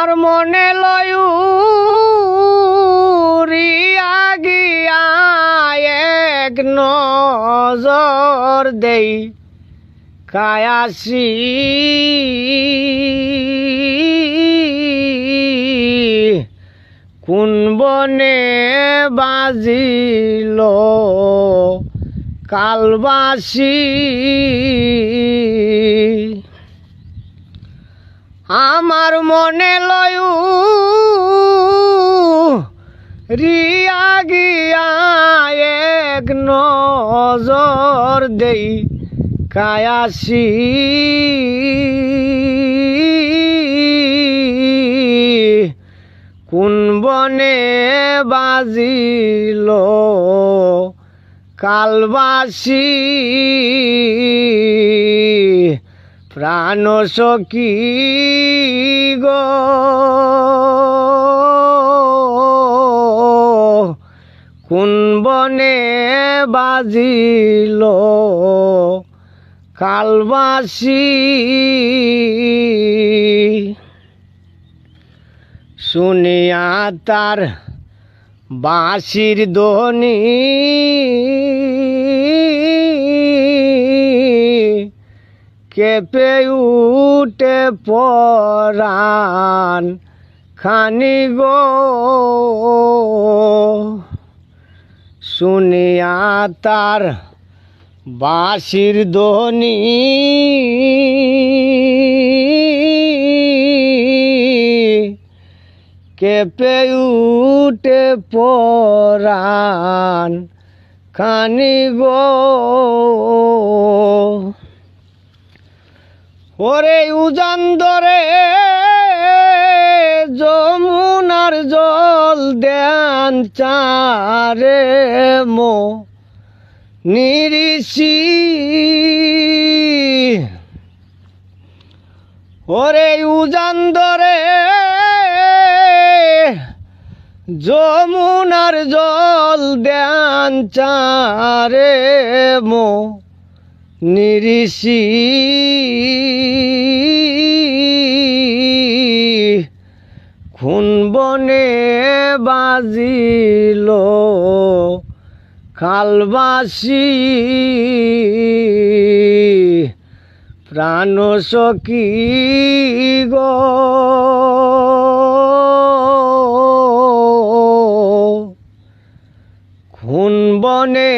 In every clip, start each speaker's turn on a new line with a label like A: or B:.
A: আর মনে লয়ু এক নজর দেই কায়াসি। কোন বনে বাজিল কালবাসি? আমার মনে লয়ু। রিয়া গিয়া এক নজর দেই কায়াসি। কোন বনে বাজিল কালবাসি? প্রাণ সখী গো। কোন বনে বাজিল কালবাসি? শুনিয়া তার বাঁশির ধ্বনি। কেঁপে উঠে পরাণ খানি গো। শুনিয়া তার বাঁশির ধ্বনি। কেঁপে উঠে পরাণ খানি গো। ওরে উজান ধরে যমুনার জল দেন চারে মো। নিরিষি। ওরে উজান ধরে যমুনার জল দেন চারে মো। নিরিষি। বনে বাজিল খালবাসি প্রাণ সখী গো। খুন বনে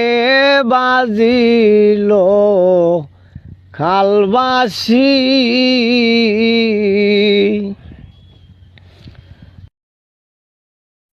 A: বাজিল খালবাসি